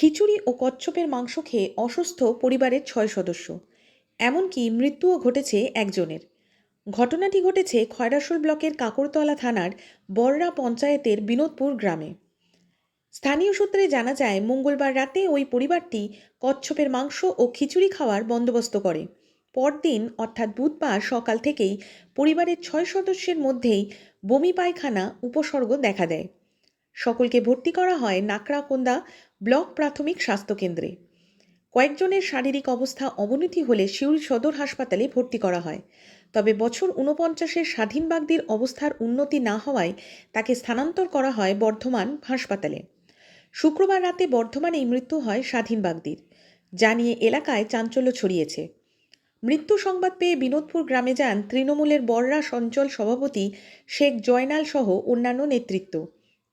খিচুড়ি ও কচ্ছপের মাংস খেয়ে অসুস্থ পরিবারের ছয় সদস্য। এমনকি মৃত্যুও ঘটেছে একজনের। ঘটনাটি ঘটেছে খয়রাসোল ব্লকের কাকরতলা থানার বররা পঞ্চায়েতের বিনোদপুর গ্রামে। স্থানীয় সূত্রে জানা যায়, মঙ্গলবার রাতে ওই পরিবারটি কচ্ছপের মাংস ও খিচুড়ি খাওয়ার বন্দোবস্ত করে। পরদিন, অর্থাৎ বুধবার সকাল থেকেই পরিবারের ছয় সদস্যের মধ্যেই বমি পায়খানা, উপসর্গ দেখা দেয়। সকলকে ভর্তি করা হয় নাকড়াকোন্দা ব্লক প্রাথমিক স্বাস্থ্যকেন্দ্রে কয়েকজনের শারীরিক অবস্থা অবনতি হলে সিউড়ি সদর হাসপাতালে ভর্তি করা হয়। তবে বছর ঊনপঞ্চাশের স্বাধীন বাগদির অবস্থার উন্নতি না হওয়ায় তাকে স্থানান্তর করা হয় বর্ধমান হাসপাতালে। শুক্রবার রাতে বর্ধমানেই মৃত্যু হয় স্বাধীন বাগদির, যা নিয়ে এলাকায় চাঞ্চল্য ছড়িয়েছে। মৃত্যু সংবাদ পেয়ে বিনোদপুর গ্রামে যান তৃণমূলের বররা সঞ্চল সভাপতি শেখ জয়নাল সহ অন্যান্য নেতৃত্ব।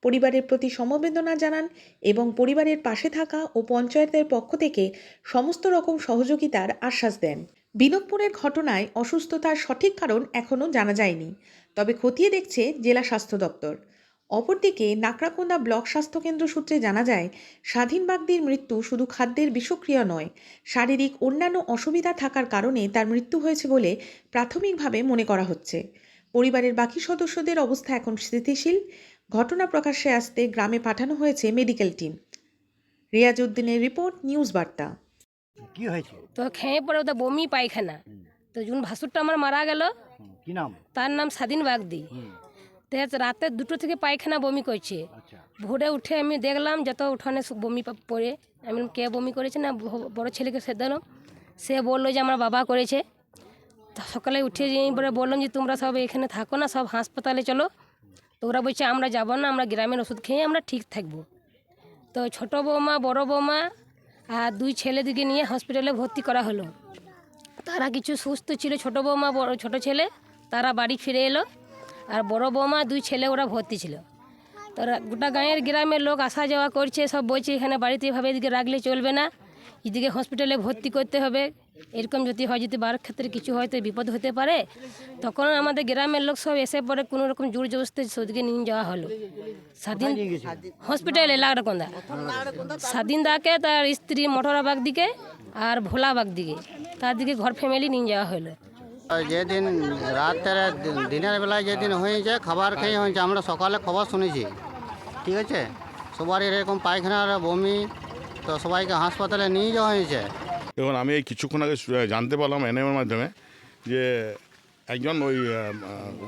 পরিবারের প্রতি সমবেদনা জানান এবং পরিবারের পাশে থাকা ও পঞ্চায়েতের পক্ষ থেকে সমস্ত রকম সহযোগিতার আশ্বাস দেন। বিনোদপুরের ঘটনায় অসুস্থতার সঠিক কারণ এখনও জানা যায়নি, তবে খতিয়ে দেখছে জেলা স্বাস্থ্য দপ্তর। অপরদিকে নাকড়াকোন্দা ব্লক স্বাস্থ্যকেন্দ্র সূত্রে জানা যায়, স্বাধীন বাগদির মৃত্যু শুধু খাদ্যের বিষক্রিয়া নয়, শারীরিক অন্যান্য অসুবিধা থাকার কারণে তার মৃত্যু হয়েছে বলে প্রাথমিকভাবে মনে করা হচ্ছে। পরিবারের বাকি সদস্যদের অবস্থা এখন স্থিতিশীল ঘটনা প্রকাশ্যে আসতে গ্রামে পাঠানো হয়েছে মেডিকেল টিম। রিয়াজ উদ্দিনের রিপোর্ট নিউজ বার্তা। কি হয়েছে? তো খেয়ে পরে ওদের বমি পায়খানা। তো যখন ভাসুরটা আমার মারা গেল কি নাম? তার নাম স্বাধীন বাগদি। তো রাতে দুটো থেকে পায়খানা বমি করছে। আচ্ছা। ভোরে উঠে আমি দেখলাম যত উঠানে বমি পড়ে। আমি কে বমি করেছে না? বড় ছেলেকে সে দিলাম সে বলল যে আমার বাবা করেছে। সকালে উঠে যে পরে বললাম যে তোমরা সব এখানে থাকো না সব হাসপাতালে চলো। তো ওরা বলছে, আমরা যাব না, আমরা গ্রামের ওষুধ খেয়ে আমরা ঠিক থাকব। তো ছোট বৌমা, বড় বৌমা আর দুই ছেলেদিকে নিয়ে হসপিটালে ভর্তি করা হলো। তারা কিছু সুস্থ ছিল, ছোট বৌমা, বড়, ছোটো ছেলে, তারা বাড়ি ফিরে এলো আর বড় বৌমা, দুই ছেলে ওরা ভর্তি ছিল। তারা গোটা গাঁয়ের গ্রামের লোক আসা যাওয়া করছে, সব বলছে, এখানে বাড়িতে এভাবে এদিকে রাখলে চলবে না। এদিকে হসপিটালে ভর্তি করতে হবে। এরকম যদি হয়, যদি বার ক্ষেত্রে কিছু হয়তো বিপদ হতে পারে। তখন আমাদের গ্রামের লোক সব এসে পরে কোনো রকম জোর জবস্তি সেদিকে নিয়ে যাওয়া হলো। স্বাধীন হসপিটালে লাগড়াকন্দা স্বাধীন দাকে তার স্ত্রী মটরাবাগ দিকে আর ভোলাবাগ দিকে, তার দিকে ঘর ফ্যামিলি নিয়ে যাওয়া হলো। যেদিন রাতের, দিনের বেলায় যেদিন হয়েছে, খাবার খেয়ে হয়েছে, আমরা সকালে খবর শুনেছি। ঠিক আছে? সবারই এরকম পায়খানার বমি তো সবাইকে হাসপাতালে নিয়ে যাওয়া হয়েছে। দেখুন, আমি এই কিছুক্ষণ আগে জানতে পারলাম এনএমের মাধ্যমে যে একজন ওই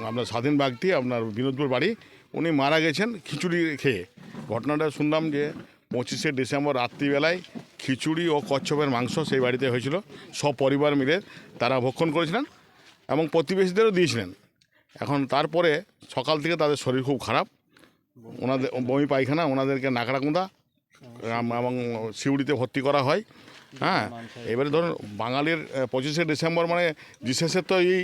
আপনার স্বাধীন ব্যক্তি, আপনার বিনোদপুর বাড়ি, উনি মারা গেছেন খিচুড়ি খেয়ে। ঘটনাটা শুনলাম যে পঁচিশে ডিসেম্বর রাত্রিবেলায় খিচুড়ি ও কচ্ছপের মাংস সেই বাড়িতে হয়েছিল। সব পরিবার মিলে তারা ভক্ষণ করেছিলেন এবং প্রতিবেশীদেরও দিয়েছিলেন। এখন তারপরে সকাল থেকে তাদের শরীর খুব খারাপ। ওনাদের বমি পায়খানা, ওনাদেরকে নাকড়াকুন্দা আম- এবং সিউড়িতে ভর্তি করা হয়। হ্যাঁ? এবারে ধরুন, বাঙালির পঁচিশে ডিসেম্বর মানে বিশেষের তো এই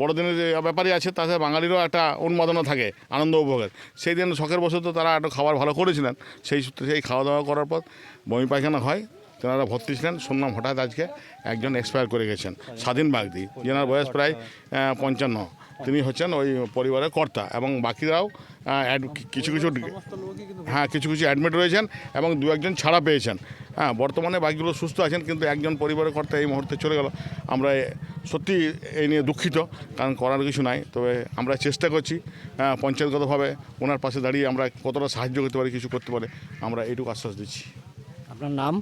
বড়দিনের যে ব্যাপারই আছে, তাতে বাঙালিরও একটা উন্মাদনা থাকে, আনন্দ উপভোগের। সেই দিন শখের বশত তারা একটু খাবার ভালো করেছিলেন। সেই সূত্রে সেই খাওয়া দাওয়া করার পর বমি পায়খানা হয়। তেনারা ভর্তি ছিলেন। শুনলাম হঠাৎ আজকে একজন এক্সপায়ার করে গেছেন, স্বাধীন বাগদি, যেনার বয়স প্রায় পঞ্চান্ন। তিনি হচ্ছেন ওই পরিবারের কর্তা এবং বাকিরাও কিছু কিছু হ্যাঁ কিছু কিছু অ্যাডমিট রয়েছেন এবং দু একজন ছাড়া পেয়েছেন। হ্যাঁ বর্তমানে বাকিগুলো সুস্থ আছেন কিন্তু একজন পরিবারের কর্তা এই মুহূর্তে চলে গেল। আমরা সত্যি এই নিয়ে দুঃখিত কারণ করার কিছু নাই। তবে আমরা চেষ্টা করছি হ্যাঁ, পঞ্চায়েতগতভাবে ওনার পাশে দাঁড়িয়ে আমরা কতটা সাহায্য করতে পারি কিছু করতে পারে আমরা এইটুকু আশ্বাস দিচ্ছি। আপনার নাম?